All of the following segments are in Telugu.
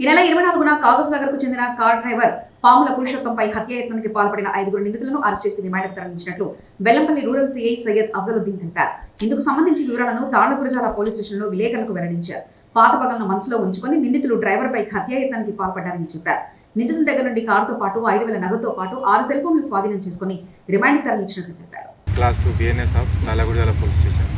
ఈ నెల ఇరవై నాలుగున కాగజ్ నగర్కు చెందిన కార్ డ్రైవర్ పాముల పురుషోత్తంపై హత్యాయత్నానికి పాల్పడిన ఐదుగురు నిందితులను అరెస్ట్ చేసి రిమాండ్కు తరలించినట్లు బెల్లంపల్లి రూరల్ సీఐ సయ్యద్ అఫ్జలుద్దీన్ తెలిపారు. ఇందుకు సంబంధించి వివరాలను తాళ్ళగురజాల పోలీస్ స్టేషన్లో విలేకరులకు వెల్లడించారు. పాత పగలను మనసులో ఉంచుకొని నిందితులు డ్రైవర్ పై హత్యాయత్నానికి పాల్పడ్డారని చెప్పారు. నిందితుల దగ్గర నుండి కారుతో పాటు ఐదు వేల నగదుతో పాటు ఆరు సెల్ ఫోన్లు స్వాధీనం చేసుకుని రిమాండ్ తరలించినట్లు తెలిపారు. Class two BNS of Nallagudiyala police station.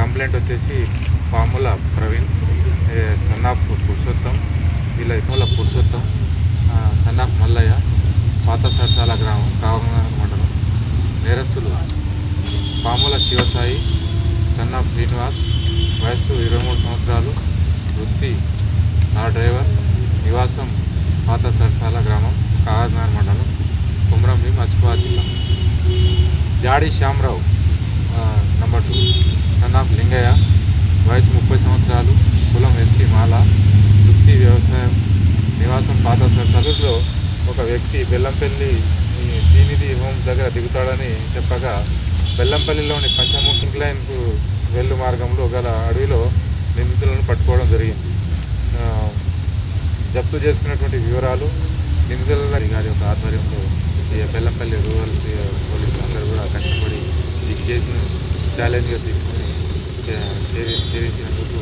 Complaint వచ్చేసి Pamula Praveen son of Purushottam Moola Purushottam son of Mallayya పాత సరసాల గ్రామం కావనగర్ మండలం నేరస్తులు పాముల శివసాయి సన్ ఆఫ్ శ్రీనివాస్ వయస్సు ఇరవై మూడు సంవత్సరాలు వృత్తి నా డ్రైవర్ నివాసం పాత సరసాల గ్రామం కాగజ్నగర్ మండలం కుమ్రంభి అసిఫాబాద్ జిల్లా Jadi Shyamrao number two son of Lingaiah వయసు ముప్పై సంవత్సరాలు కులం ఎస్సీ మాల వృత్తి వ్యవసాయం నివాసం పాత సరుకులో ఒక వ్యక్తి బెల్లంపల్లి శ్రీనిధి హోమ్స్ దగ్గర దిగుతాడని చెప్పగా బెల్లంపల్లిలోని పంచముఖి ఇంక్లైన్కు వెళ్ళు మార్గంలో గల అడవిలో నిందితులను పట్టుకోవడం జరిగింది. జప్తు చేసుకున్నటువంటి వివరాలు నిందితుల గారి యొక్క ఆధ్వర్యంలో బెల్లంపల్లి రూరల్ పోలీసులు అందరూ కూడా కష్టపడి ఈ కేసును ఛాలెంజ్గా తీసుకొని చే- ఛేదించినందుకు